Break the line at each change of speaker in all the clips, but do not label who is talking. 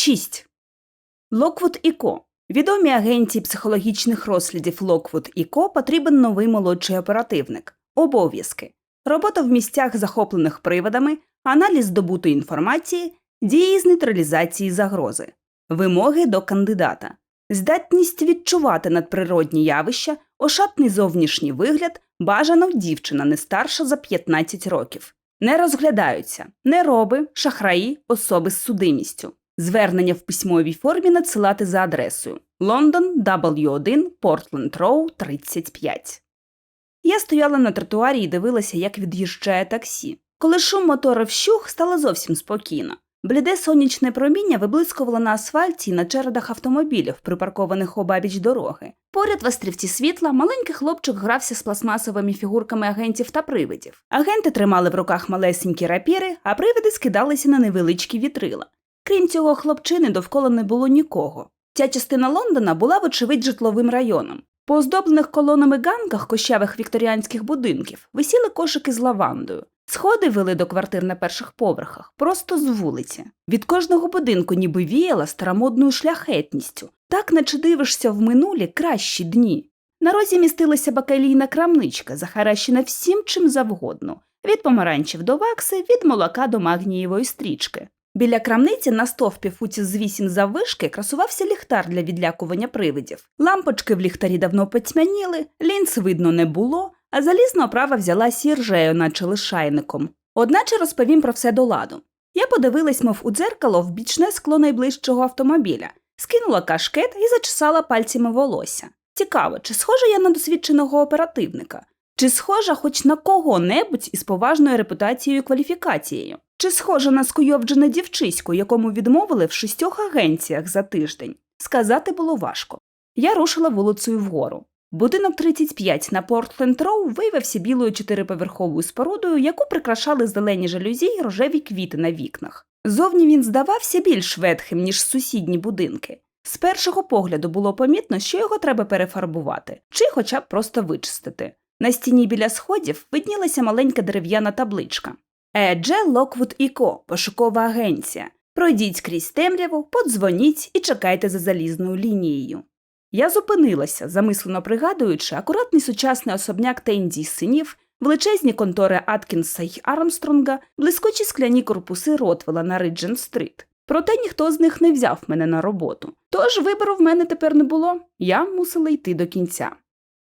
6. Локвуд і Ко. Відомій агенції психологічних розслідів Локвуд і Ко потрібен новий молодший оперативник. Обов'язки. Робота в місцях, захоплених приводами, аналіз здобутої інформації, дії з нейтралізації загрози. Вимоги до кандидата. Здатність відчувати надприродні явища, ошатний зовнішній вигляд, бажано дівчина не старша за 15 років. Не розглядаються нероби, шахраї, особи з судимістю. Звернення в письмовій формі надсилати за адресою Лондон, W1, Портленд Роу, 35. Я стояла на тротуарі і дивилася, як від'їжджає таксі. Коли шум мотора вщух, стало зовсім спокійно. Бліде сонячне проміння виблискувало на асфальті і на чередах автомобілів, припаркованих обабіч дороги. Поряд в острівці світла маленький хлопчик грався з пластмасовими фігурками агентів та привидів. Агенти тримали в руках малесенькі рапіри, а привиди скидалися на невеличкі вітрила. Крім цього хлопчини довкола не було нікого. Ця частина Лондона була, вочевидь, житловим районом. По оздоблених колонами ганках кощавих вікторіанських будинків висіли кошики з лавандою. Сходи вели до квартир на перших поверхах, просто з вулиці. Від кожного будинку ніби віяла старомодною шляхетністю, так наче дивишся в минулі кращі дні. На розі містилася бакалійна крамничка, захаращена всім чим завгодно від помаранчів до вакси, від молока до магнієвої стрічки. Біля крамниці на стовпі футів з вісім заввишки красувався ліхтар для відлякування привидів. Лампочки в ліхтарі давно потьмяніли, лінз видно не було, а залізна оправа взяла сіржею, наче лишайником. Одначе розповім про все до ладу. Я подивилась, мов у дзеркало, в бічне скло найближчого автомобіля, скинула кашкет і зачесала пальцями волосся. Цікаво, чи схожа я на досвідченого оперативника, чи схожа хоч на кого-небудь із поважною репутацією і кваліфікацією, чи схожа на скуйовджене дівчисько, якому відмовили в шістьох агенціях за тиждень. Сказати було важко. Я рушила вулицею вгору. Будинок 35 на Портленд Роу виявився білою чотириповерховою спорудою, яку прикрашали зелені жалюзі й рожеві квіти на вікнах. Зовні він здавався більш ветхим, ніж сусідні будинки. З першого погляду було помітно, що його треба перефарбувати, чи хоча б просто вичистити. На стіні біля сходів виднілася маленька дерев'яна табличка. Едже Локвуд і Ко, пошукова агенція. Пройдіть крізь темряву, подзвоніть і чекайте за залізною лінією. Я зупинилася, замислено пригадуючи акуратний сучасний особняк Тенді синів, величезні контори Аткінса й Армстронга, блискучі скляні корпуси Ротвела на Риджен-стрит. Проте ніхто з них не взяв мене на роботу. Тож вибору в мене тепер не було, я мусила йти до кінця.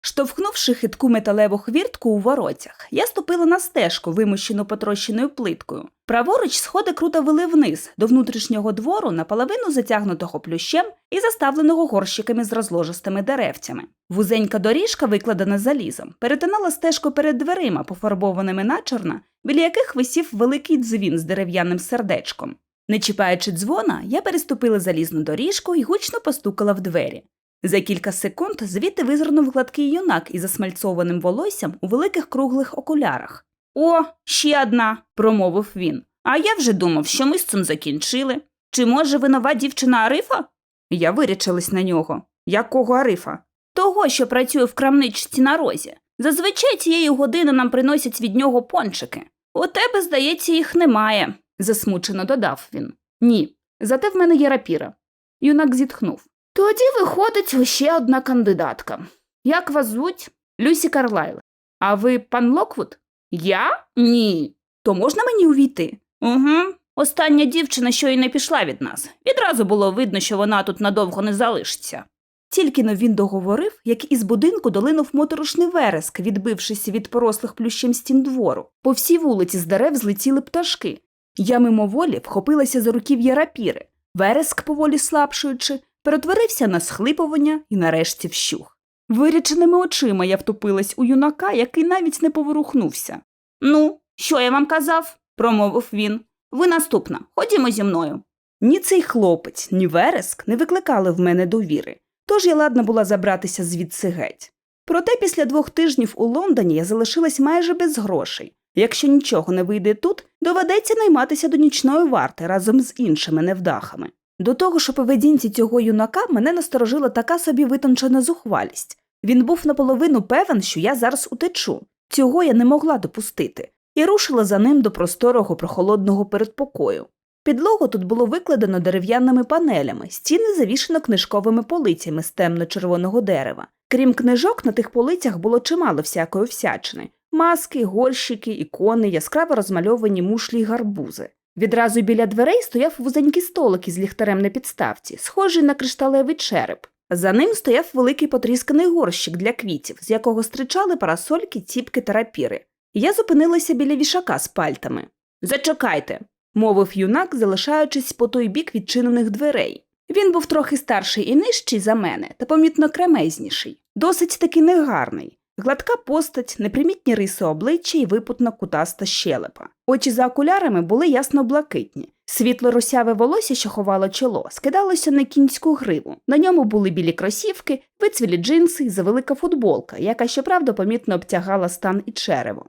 Штовхнувши хитку металеву хвіртку у воротях, я ступила на стежку, вимощену потрощеною плиткою. Праворуч сходи круто вели вниз до внутрішнього двору наполовину затягнутого плющем і заставленого горщиками з розложистими деревцями. Вузенька доріжка, викладена залізом, перетинала стежку перед дверима, пофарбованими начорна, біля яких висів великий дзвін з дерев'яним сердечком. Не чіпаючи дзвона, я переступила залізну доріжку і гучно постукала в двері. За кілька секунд звідти визирнув гладкий юнак із засмальцованим волоссям у великих круглих окулярах. О, ще одна, промовив він. А я вже думав, що ми з цим закінчили. Чи може ви нова дівчина Арифа? Я вирячилась на нього. Якого Арифа? Того, що працює в крамничці на розі. Зазвичай цієї години нам приносять від нього пончики. У тебе, здається, їх немає, засмучено додав він. Ні, зате в мене є рапіра. Юнак зітхнув. Тоді виходить ще одна кандидатка. Як вас звуть? Люсі Карлайл. А ви пан Локвуд? Я? Ні. То можна мені увійти? Угу. Остання дівчина, що й не пішла від нас. Відразу було видно, що вона тут надовго не залишиться. Тільки но він договорив, як із будинку долинув моторошний вереск, відбившись від порослих плющем стін двору. По всій вулиці з дерев злетіли пташки. Я мимоволі вхопилася за руків'я рапіри. Вереск, поволі слабшуючи, перетворився на схлипування і нарешті вщух. Виряченими очима я втопилась у юнака, який навіть не поворухнувся. Ну, що я вам казав? промовив він. Ви наступна, ходімо зі мною. Ні цей хлопець, ні вереск не викликали в мене довіри, тож я ладна була забратися звідси геть. Проте після двох тижнів у Лондоні я залишилась майже без грошей. Якщо нічого не вийде тут, доведеться найматися до нічної варти разом з іншими невдахами. До того ж у поведінці цього юнака мене насторожила така собі витончена зухвалість. Він був наполовину певен, що я зараз утечу. Цього я не могла допустити, і рушила за ним до просторого прохолодного передпокою. Підлогу тут було викладено дерев'яними панелями, стіни завішено книжковими полицями з темно-червоного дерева. Крім книжок, на тих полицях було чимало всякої всячини: маски, горщики, ікони, яскраво розмальовані мушлі й гарбузи. Відразу біля дверей стояв вузенький столик із ліхтарем на підставці, схожий на кришталевий череп. За ним стояв великий потрісканий горщик для квітів, з якого стричали парасольки, ціпки та рапіри. Я зупинилася біля вішака з пальтами. Зачекайте, мовив юнак, залишаючись по той бік відчинених дверей. Він був трохи старший і нижчий за мене, та помітно кремезніший, досить таки негарний. Гладка постать, непримітні риси обличчя і випутна кутаста щелепа. Очі за окулярами були ясно блакитні. Світло росяве волосся, що ховало чоло, скидалося на кінську гриву. На ньому були білі кросівки, вицвілі джинси і завелика футболка, яка, щоправда, помітно обтягала стан і черево.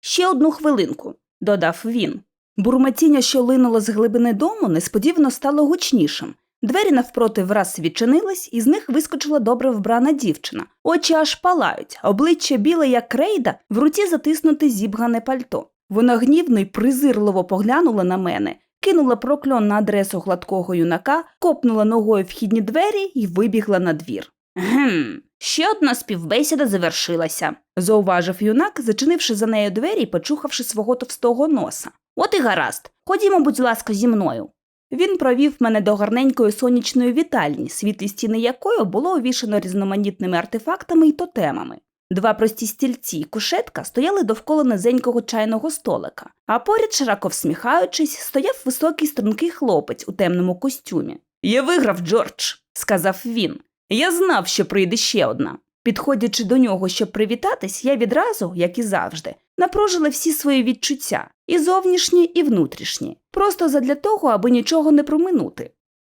Ще одну хвилинку, додав він. Бурмотіння, що линуло з глибини дому, несподівано стало гучнішим. Двері навпроти враз відчинились, і з них вискочила добре вбрана дівчина. Очі аж палають, обличчя біле, як крейда, в руці затиснуте зібгане пальто. Вона гнівно й презирливо поглянула на мене, кинула прокльон на адресу гладкого юнака, копнула ногою вхідні двері і вибігла на двір. Гм, ще одна співбесіда завершилася, зауважив юнак, зачинивши за нею двері і почухавши свого товстого носа. От і гаразд. Ходімо, будь ласка, зі мною. Він провів мене до гарненької сонячної вітальні, світлі стіни якої було увішано різноманітними артефактами і тотемами. Два прості стільці і кушетка стояли довкола низенького чайного столика, а поряд, широко всміхаючись, стояв високий стрункий хлопець у темному костюмі. Я виграв, Джордж, сказав він. Я знав, що прийде ще одна. Підходячи до нього, щоб привітатись, я відразу, як і завжди, напружила всі свої відчуття і зовнішні, і внутрішні, просто задля того, аби нічого не проминути.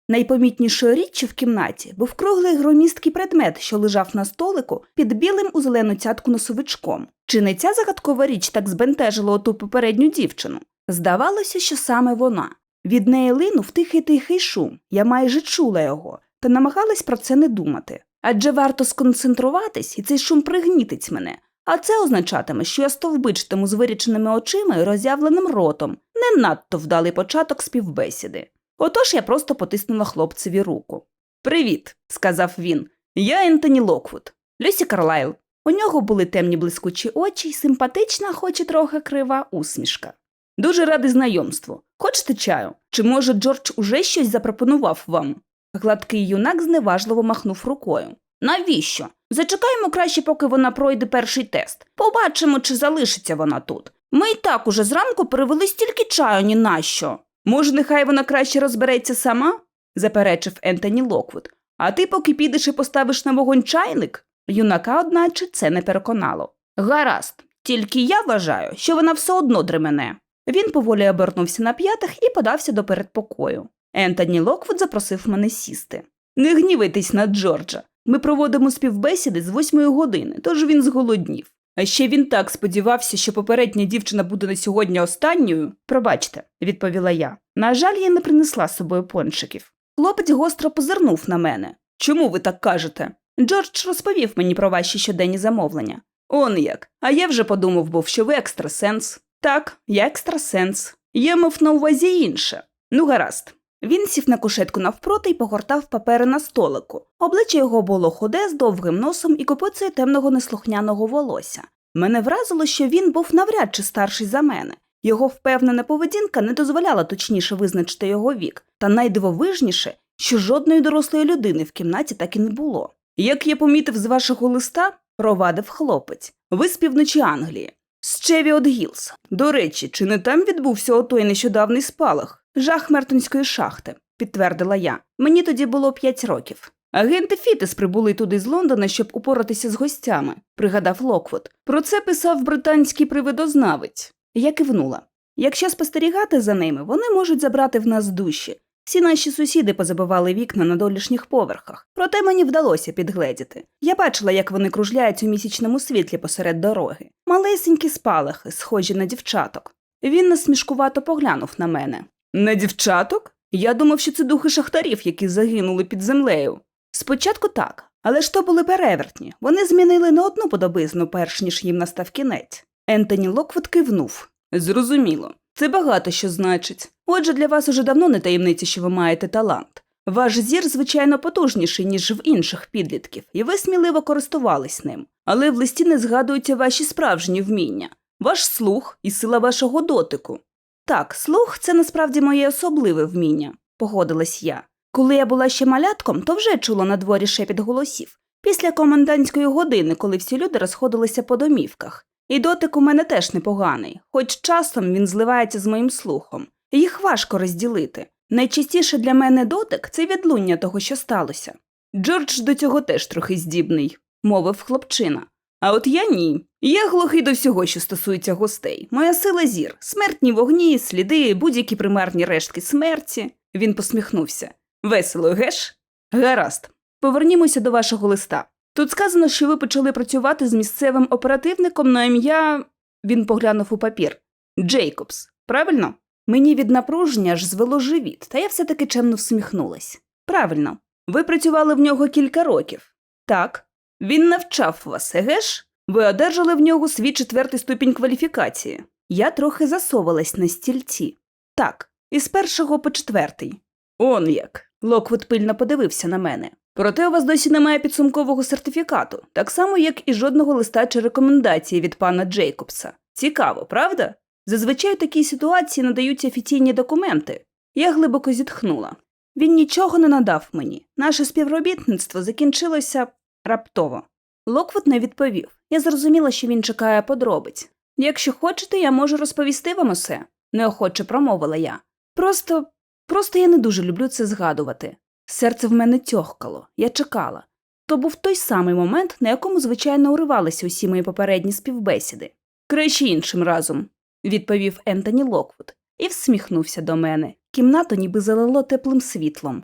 Найпомітнішою річчю в кімнаті був круглий громісткий предмет, що лежав на столику під білим у зелену цятку носовичком. Чи не ця загадкова річ так збентежила оту попередню дівчину? Здавалося, що саме вона. Від неї линув тихий тихий шум, я майже чула його, та намагалась про це не думати. Адже варто сконцентруватись, і цей шум пригнітить мене, а це означатиме, що я стовбичитиму з виріченими очима і роззявленим ротом, не надто вдалий початок співбесіди. Отож я просто потиснула хлопцеві руку. Привіт, сказав він. Я Ентоні Локвуд. Люсі Карлайл. У нього були темні блискучі очі й симпатична, хоч і трохи крива усмішка. Дуже радий знайомству. Хочете чаю? Чи може Джордж уже щось запропонував вам? Гладкий юнак зневажливо махнув рукою. Навіщо? Зачекаємо краще, поки вона пройде перший тест. Побачимо, чи залишиться вона тут. Ми і так уже зранку перевели стільки чаю, ні на що. Може, нехай вона краще розбереться сама? заперечив Ентоні Локвуд. А ти поки підеш і поставиш на вогонь чайник? Юнака, одначе, це не переконало. Гаразд, тільки я вважаю, що вона все одно дремене. Він поволі обернувся на п'ятах і подався до передпокою. Ентоні Локвуд запросив мене сісти. Не гнівайтесь на Джорджа. Ми проводимо співбесіди з восьмої години, тож він зголоднів. А ще він так сподівався, що попередня дівчина буде на сьогодні останньою. Пробачте, відповіла я. На жаль, я не принесла з собою пончиків. Хлопець гостро позирнув на мене. Чому ви так кажете? Джордж розповів мені про ваші щоденні замовлення. Он як. А я вже подумав був, що ви екстрасенс. Так, я екстрасенс. Я мав на увазі інше. Ну, гаразд. Він сів на кушетку навпроти і погортав папери на столику. Обличчя його було худе з довгим носом і копицею темного неслухняного волосся. Мене вразило, що він був навряд чи старший за мене. Його впевнена поведінка не дозволяла точніше визначити його вік, та найдивовижніше, що жодної дорослої людини в кімнаті так і не було. Як я помітив з вашого листа, провадив хлопець, ви з півночі Англії. З Чевіот Гілс. До речі, чи не там відбувся отой нещодавний спалах? Жах Мертонської шахти, підтвердила я. Мені тоді було п'ять років. Агенти Фітес прибули туди з Лондона, щоб упоратися з гостями, пригадав Локвуд. Про це писав британський привидознавець. Я кивнула. Якщо спостерігати за ними, вони можуть забрати в нас душі. Всі наші сусіди позабивали вікна на долішніх поверхах, проте мені вдалося підгледіти. Я бачила, як вони кружляють у місячному світлі посеред дороги. Малесенькі спалахи, схожі на дівчаток. Він насмішкувато поглянув на мене. На дівчаток? Я думав, що це духи шахтарів, які загинули під землею. Спочатку так, але ж то були перевертні. Вони змінили не одну подобизну, перш ніж їм настав кінець. Ентоні Локвуд кивнув. Зрозуміло. Це багато що значить. Отже, для вас уже давно не таємниця, що ви маєте талант. Ваш зір, звичайно, потужніший, ніж в інших підлітків, і ви сміливо користувались ним. Але в листі не згадуються ваші справжні вміння, ваш слух і сила вашого дотику. Так, слух це насправді моє особливе вміння, погодилась я. Коли я була ще малятком, то вже чула на дворі шепіт голосів. Після комендантської години, коли всі люди розходилися по домівках. І дотик у мене теж непоганий, хоч часом він зливається з моїм слухом. Їх важко розділити. Найчастіше для мене дотик це відлуння того, що сталося. Джордж до цього теж трохи здібний, мовив хлопчина. А от я ні. Я глухий до всього, що стосується гостей. Моя сила зір, смертні вогні, сліди, будь-які примарні рештки смерті. Він посміхнувся. Весело, геш? Гаразд. Повернімося до вашого листа. Тут сказано, що ви почали працювати з місцевим оперативником на ім'я. Він поглянув у папір. Джейкобс, правильно? Мені від напруження аж звело живіт, та я все-таки чемно всміхнулась. Правильно, ви працювали в нього кілька років. Так. Він навчав вас, еге ж? Ви одержали в нього свій четвертий ступінь кваліфікації. Я трохи засовалась на стільці. Так, із першого по четвертий. Он як. Локвуд пильно подивився на мене. Проте у вас досі немає підсумкового сертифікату, так само, як і жодного листа чи рекомендації від пана Джейкобса. Цікаво, правда? Зазвичай у такій ситуації надаються офіційні документи. Я глибоко зітхнула. Він нічого не надав мені. Наше співробітництво закінчилося раптово. Локвуд не відповів. Я зрозуміла, що він чекає подробиць. Якщо хочете, я можу розповісти вам усе, неохоче промовила я. Просто, просто я не дуже люблю це згадувати. Серце в мене тьохкало, я чекала. То був той самий момент, на якому, звичайно, уривалися усі мої попередні співбесіди. Краще іншим разом, відповів Ентоні Локвуд і всміхнувся до мене. Кімнату ніби залило теплим світлом.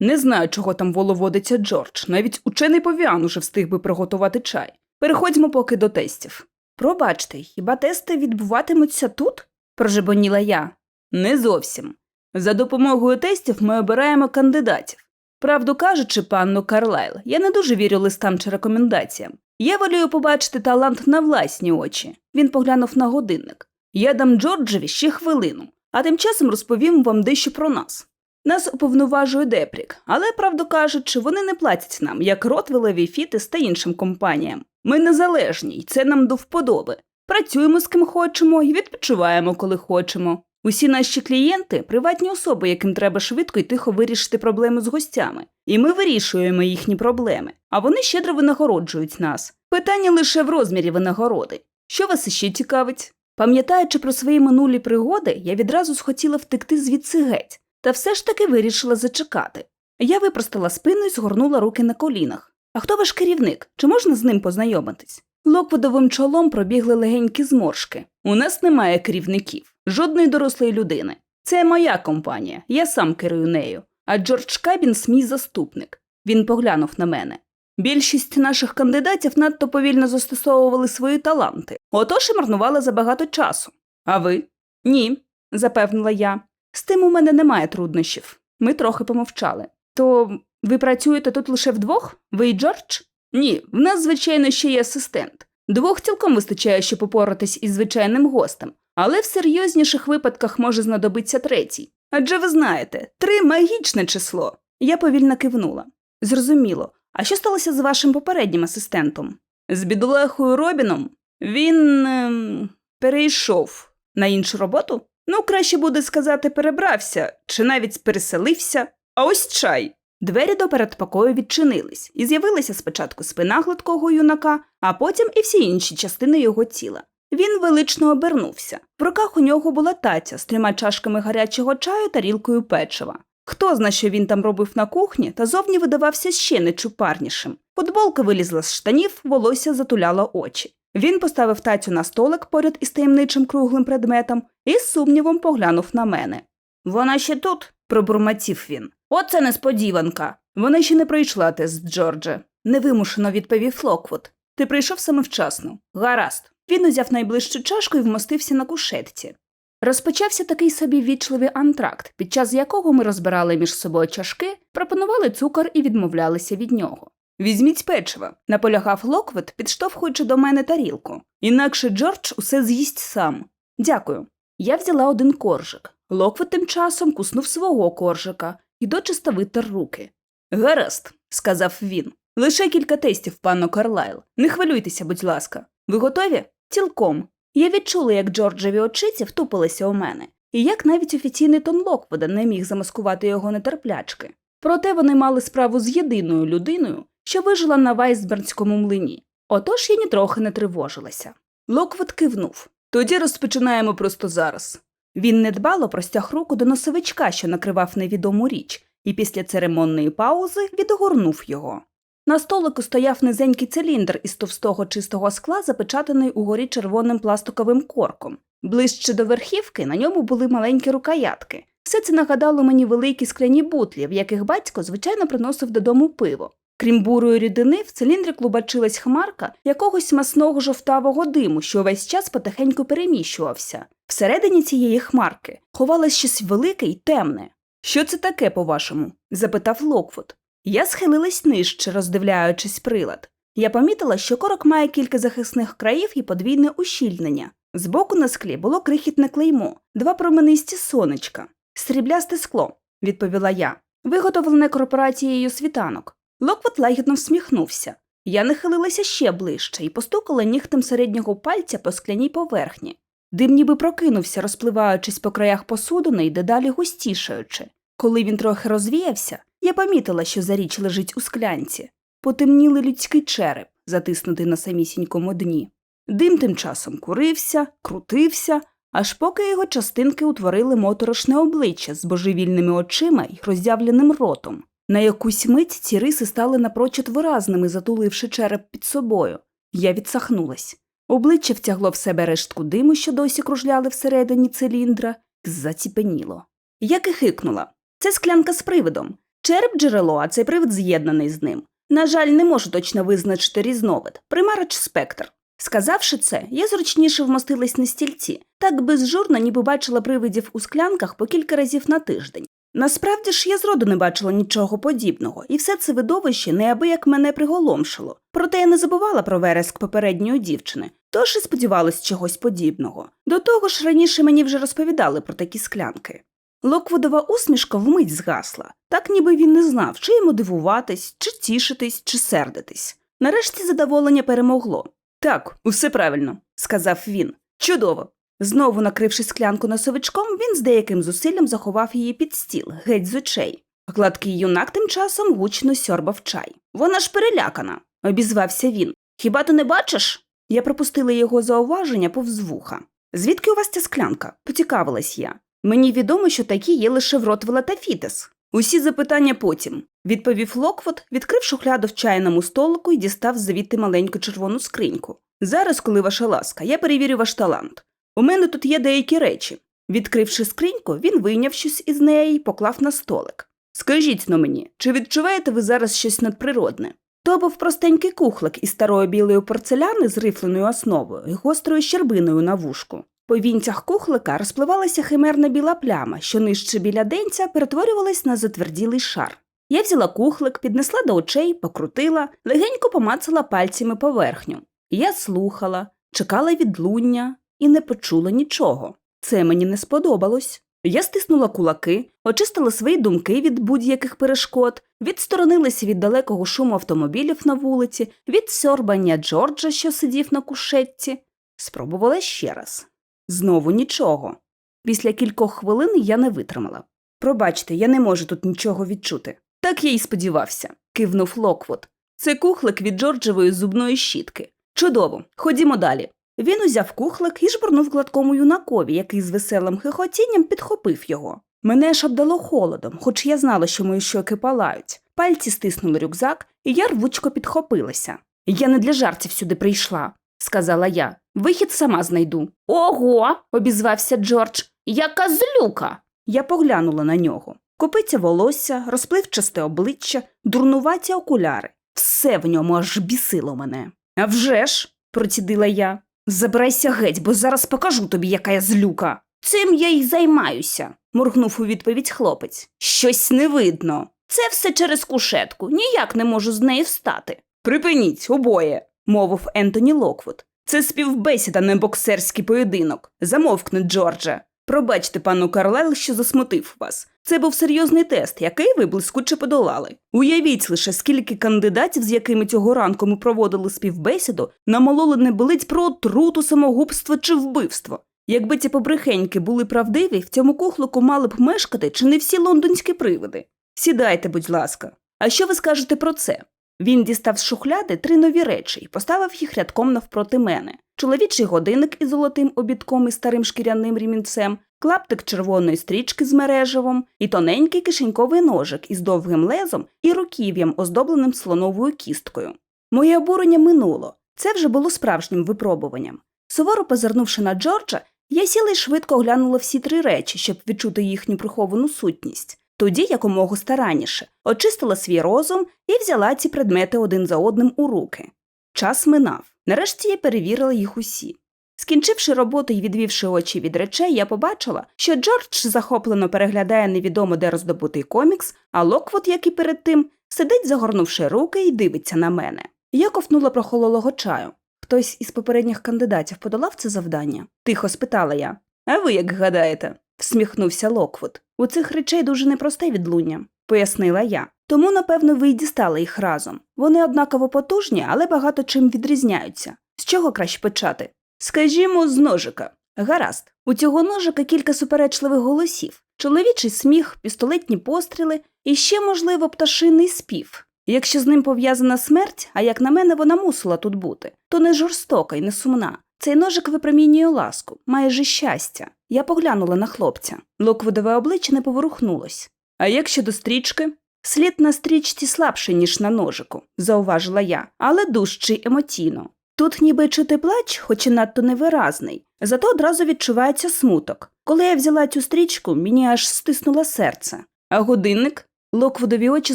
Не знаю, чого там воловодиться Джордж. Навіть учений повіан уже встиг би приготувати чай. Переходьмо поки до тестів. Пробачте, хіба тести відбуватимуться тут? прожебоніла я. Не зовсім. За допомогою тестів ми обираємо кандидатів. Правду кажучи, панно Карлайл, я не дуже вірю листам чи рекомендаціям. Я волію побачити талант на власні очі. Він поглянув на годинник. Я дам Джорджеві ще хвилину, а тим часом розповім вам дещо про нас. Нас уповноважує Депрік, але, правду кажучи, вони не платять нам, як Ротвелеві, Фітис та іншим компаніям. Ми незалежні, і це нам до вподоби. Працюємо з ким хочемо і відпочиваємо, коли хочемо. Усі наші клієнти приватні особи, яким треба швидко і тихо вирішити проблеми з гостями. І ми вирішуємо їхні проблеми, а вони щедро винагороджують нас. Питання лише в розмірі винагороди. Що вас іще цікавить? Пам'ятаючи про свої минулі пригоди, я відразу схотіла втекти звідси геть, та все ж таки вирішила зачекати. Я випростала спину і згорнула руки на колінах. А хто ваш керівник? Чи можна з ним познайомитись? Локвудовим чолом пробігли легенькі зморшки. У нас немає керівників, жодної дорослої людини. Це моя компанія, я сам керую нею. А Джордж Кабінс мій заступник. Він поглянув на мене. Більшість наших кандидатів надто повільно застосовували свої таланти, отож і марнували забагато часу. А ви? Ні, запевнила я. З тим у мене немає труднощів. Ми трохи помовчали. То ви працюєте тут лише вдвох? Ви і Джордж? Ні, в нас, звичайно, ще є асистент. Двох цілком вистачає, щоб попоратись із звичайним гостем, але в серйозніших випадках може знадобитися третій. Адже ви знаєте, три магічне число. Я повільно кивнула. Зрозуміло. А що сталося з вашим попереднім асистентом? З бідолахою Робіном? Він ем, перейшов на іншу роботу? Ну, краще буде сказати, перебрався чи навіть переселився. А ось чай. Двері до передпокою відчинились, і з'явилася спочатку спина гладкого юнака, а потім і всі інші частини його тіла. Він велично обернувся. В руках у нього була таця з трьома чашками гарячого чаю та рілкою печива. Хто зна, що він там робив на кухні, та зовні видавався ще нечупарнішим. Футболка вилізла з штанів, волосся затуляло очі. Він поставив тацю на столик поряд із таємничим круглим предметом і з сумнівом поглянув на мене. Вона ще тут, пробурмотів він. Оце несподіванка. Вона ще не пройшла тест, Джордже. Невимушено відповів Локвуд. Ти прийшов саме вчасно. Гаразд. Він узяв найближчу чашку і вмостився на кушетці. Розпочався такий собі ввічливий антракт, під час якого ми розбирали між собою чашки, пропонували цукор і відмовлялися від нього. Візьміть печиво, наполягав Локвуд, підштовхуючи до мене тарілку. Інакше Джордж усе з'їсть сам. Дякую. Я взяла один коржик. Локвот тим часом куснув свого коржика і дочисто витер руки. Гаразд, сказав він. Лише кілька тестів, панно Карлайл. Не хвилюйтеся, будь ласка. Ви готові? Цілком. Я відчула, як Джорджеві очиці втупилися у мене, і як навіть офіційний тон Локвода не міг замаскувати його нетерплячки. Проте вони мали справу з єдиною людиною, що вижила на Вайсбернському млині. Отож я нітрохи не тривожилася. Локвуд кивнув. Тоді розпочинаємо просто зараз. Він недбало простяг руку до носовичка, що накривав невідому річ, і після церемонної паузи відгорнув його. На столику стояв низенький циліндр із товстого чистого скла, запечатаний угорі червоним пластиковим корком. Ближче до верхівки на ньому були маленькі рукоятки. Все це нагадало мені великі скляні бутлі, в яких батько звичайно приносив додому пиво. Крім бурої рідини, в циліндрі клубачилась хмарка якогось масного жовтавого диму, що весь час потихеньку переміщувався. Всередині цієї хмарки ховалось щось велике й темне. Що це таке, по-вашому? запитав Локвуд. Я схилилась нижче, роздивляючись прилад. Я помітила, що корок має кілька захисних країв і подвійне ущільнення. Збоку на склі було крихітне клеймо, два променисті сонечка. Сріблясте скло, відповіла я, виготовлене корпорацією світанок. Локвот лагідно всміхнувся. Я нахилилася ще ближче і постукала нігтем середнього пальця по скляній поверхні. Дим ніби прокинувся, розпливаючись по краях посудини й дедалі густішаючи. Коли він трохи розвіявся, я помітила, що за річ лежить у склянці. Потемнілий людський череп, затиснутий на самісінькому дні. Дим тим часом курився, крутився, аж поки його частинки утворили моторошне обличчя з божевільними очима й роззявленим ротом. На якусь мить ці риси стали напрочуд виразними, затуливши череп під собою. Я відсахнулась. Обличчя втягло в себе рештку диму, що досі кружляли всередині циліндра, заціпеніло. Я кихикнула. Це склянка з привидом. Череп джерело, а цей привид з'єднаний з ним. На жаль, не можу точно визначити різновид, примарач спектр. Сказавши це, я зручніше вмостилась на стільці, так безжурно, ніби бачила привидів у склянках по кілька разів на тиждень. Насправді ж я зроду не бачила нічого подібного, і все це видовище неабияк мене приголомшило. Проте я не забувала про вереск попередньої дівчини, тож і сподівалась чогось подібного. До того ж, раніше мені вже розповідали про такі склянки. Локвудова усмішка вмить згасла, так ніби він не знав, чи йому дивуватись, чи тішитись, чи сердитись. Нарешті задоволення перемогло. Так, усе правильно, сказав він. Чудово. Знову накривши склянку носовичком, він з деяким зусиллям заховав її під стіл, геть з очей. Гладкий юнак тим часом гучно сьорбав чай. Вона ж перелякана, обізвався він. Хіба ти не бачиш? Я пропустила його зауваження повз вуха. Звідки у вас ця склянка? поцікавилась я. Мені відомо, що такі є лише в Ротвела та Фітес. Усі запитання потім, відповів Локвот, відкрив шухляду в чайному столику і дістав звідти маленьку червону скриньку. Зараз, коли ваша ласка, я перевірю ваш талант. У мене тут є деякі речі. Відкривши скриньку, він вийняв щось із неї і поклав на столик. Скажіть но мені, чи відчуваєте ви зараз щось надприродне? То був простенький кухлик із старої білої порцеляни з рифленою основою і гострою щербиною на вушку. По вінцях кухлика розпливалася химерна біла пляма, що нижче біля денця перетворювалась на затверділий шар. Я взяла кухлик, піднесла до очей, покрутила, легенько помацала пальцями поверхню. Я слухала, чекала відлуння і не почула нічого. Це мені не сподобалось. Я стиснула кулаки, очистила свої думки від будь-яких перешкод, відсторонилася від далекого шуму автомобілів на вулиці, від сьорбання Джорджа, що сидів на кушетці. Спробувала ще раз. Знову нічого. Після кількох хвилин я не витримала. Пробачте, я не можу тут нічого відчути. Так я й сподівався, кивнув Локвуд. Це кухлик від Джорджевої зубної щітки. Чудово, ходімо далі. Він узяв кухлик і жбурнув гладкому юнакові, який з веселим хихотінням підхопив його. Мене ж обдало холодом, хоч я знала, що мої щоки палають. Пальці стиснули рюкзак, і я рвучко підхопилася. Я не для жартів сюди прийшла, сказала я. Вихід сама знайду. Ого. обізвався Джордж. Яка злюка. Я поглянула на нього. Копиця волосся, розпливчасте обличчя, дурнуваті окуляри. Все в ньому аж бісило мене. «А вже ж!» – процідила я. Забирайся геть, бо зараз покажу тобі, яка я злюка. Цим я й займаюся, моргнув у відповідь хлопець. Щось не видно. Це все через кушетку, ніяк не можу з неї встати. Припиніть обоє, мовив Ентоні Локвуд. Це співбесіда, не боксерський поєдинок. Замовкни, Джордже. Пробачте, пану Карлайл, що засмутив вас. Це був серйозний тест, який ви блискуче подолали. Уявіть лише, скільки кандидатів, з якими цього ранку ми проводили співбесіду, намололи небилиць про отруту, самогубство чи вбивство. Якби ці побрехеньки були правдиві, в цьому кухлику мали б мешкати чи не всі лондонські привиди. Сідайте, будь ласка. А що ви скажете про це? Він дістав з шухляди три нові речі і поставив їх рядком навпроти мене: чоловічий годинник із золотим обідком і старим шкіряним рімінцем, клаптик червоної стрічки з мережевом і тоненький кишеньковий ножик із довгим лезом і руків'ям, оздобленим слоновою кісткою. Моє обурення минуло. Це вже було справжнім випробуванням. Суворо позирнувши на Джорджа, я сіла й швидко оглянула всі три речі, щоб відчути їхню приховану сутність. Тоді, якомога старанніше, очистила свій розум і взяла ці предмети один за одним у руки. Час минав. Нарешті я перевірила їх усі. Скінчивши роботу і відвівши очі від речей, я побачила, що Джордж захоплено переглядає невідомо де роздобутий комікс, а Локвот, як і перед тим, сидить, загорнувши руки, і дивиться на мене. Я ковтнула прохололого чаю. Хтось із попередніх кандидатів подолав це завдання? Тихо спитала я. А ви як гадаєте? всміхнувся Локвуд. У цих речей дуже непросте відлуння, пояснила я. Тому, напевно, ви й дістали їх разом. Вони однаково потужні, але багато чим відрізняються. З чого краще почати? Скажімо, з ножика. Гаразд, у цього ножика кілька суперечливих голосів: чоловічий сміх, пістолетні постріли і ще, можливо, пташиний спів. Якщо з ним пов'язана смерть, а як на мене, вона мусила тут бути, то не жорстока й не сумна. Цей ножик випромінює ласку, майже щастя. Я поглянула на хлопця. Локвудове обличчя не поворухнулось. А як щодо стрічки? Слід на стрічці слабший, ніж на ножику, зауважила я, але дужчий емоційно. Тут ніби чути плач, хоч і надто невиразний, зато одразу відчувається смуток. Коли я взяла цю стрічку, мені аж стиснуло серце. А годинник? Локвудові очі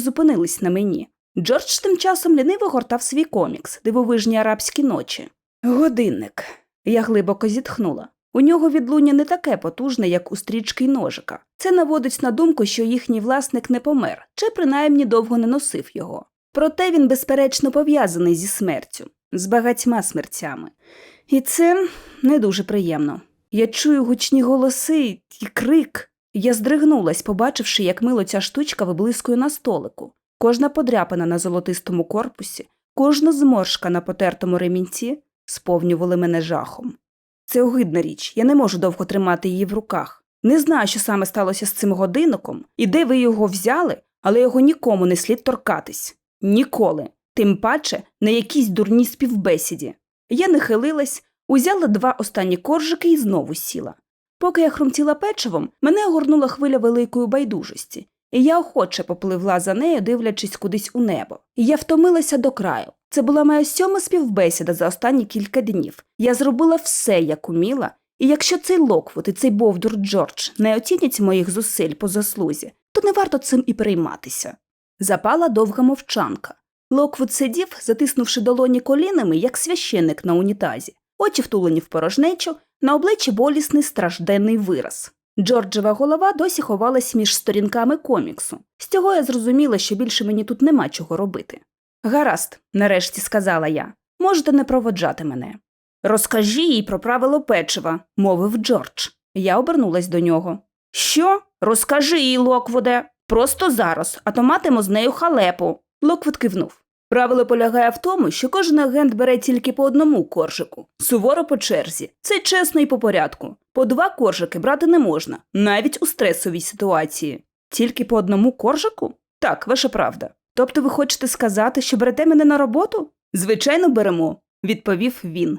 зупинились на мені. Джордж тим часом ліниво гортав свій комікс, дивовижні арабські ночі. Годинник. Я глибоко зітхнула. У нього відлуння не таке потужне, як у стрічки й ножика. Це наводить на думку, що їхній власник не помер, чи принаймні довго не носив його. Проте він, безперечно, пов'язаний зі смертю, з багатьма смертями. І це не дуже приємно. Я чую гучні голоси і крик. Я здригнулась, побачивши, як мило ця штучка виблискує на столику. Кожна подряпина на золотистому корпусі, кожна зморшка на потертому ремінці сповнювали мене жахом. Це огидна річ, я не можу довго тримати її в руках. Не знаю, що саме сталося з цим годинником і де ви його взяли, але його нікому не слід торкатись. Ніколи. Тим паче на якійсь дурній співбесіді. Я нахилилась, узяла два останні коржики і знову сіла. Поки я хрумтіла печивом, мене огорнула хвиля великої байдужості, і я охоче попливла за нею, дивлячись кудись у небо. Я втомилася до краю. Це була моя сьома співбесіда за останні кілька днів. Я зробила все, як уміла, і якщо цей Локвуд і цей Бовдур Джордж не оцінять моїх зусиль по заслузі, то не варто цим і перейматися. Запала довга мовчанка. Локвуд сидів, затиснувши долоні колінами, як священник на унітазі, очі втулені в порожнечу, на обличчі болісний стражденний вираз. Джорджева голова досі ховалась між сторінками коміксу. З цього я зрозуміла, що більше мені тут нема чого робити. Гаразд, нарешті сказала я, можете не проводжати мене. Розкажи їй про правило печива, мовив Джордж. Я обернулась до нього. Що? Розкажи їй, Локвуде. Просто зараз, а то матиму з нею халепу. Локвуд кивнув. Правило полягає в тому, що кожен агент бере тільки по одному коржику, суворо по черзі. Це чесно і по порядку. По два коржики брати не можна, навіть у стресовій ситуації. Тільки по одному коржику? Так, ваша правда. Тобто ви хочете сказати, що берете мене на роботу? Звичайно, беремо, відповів він.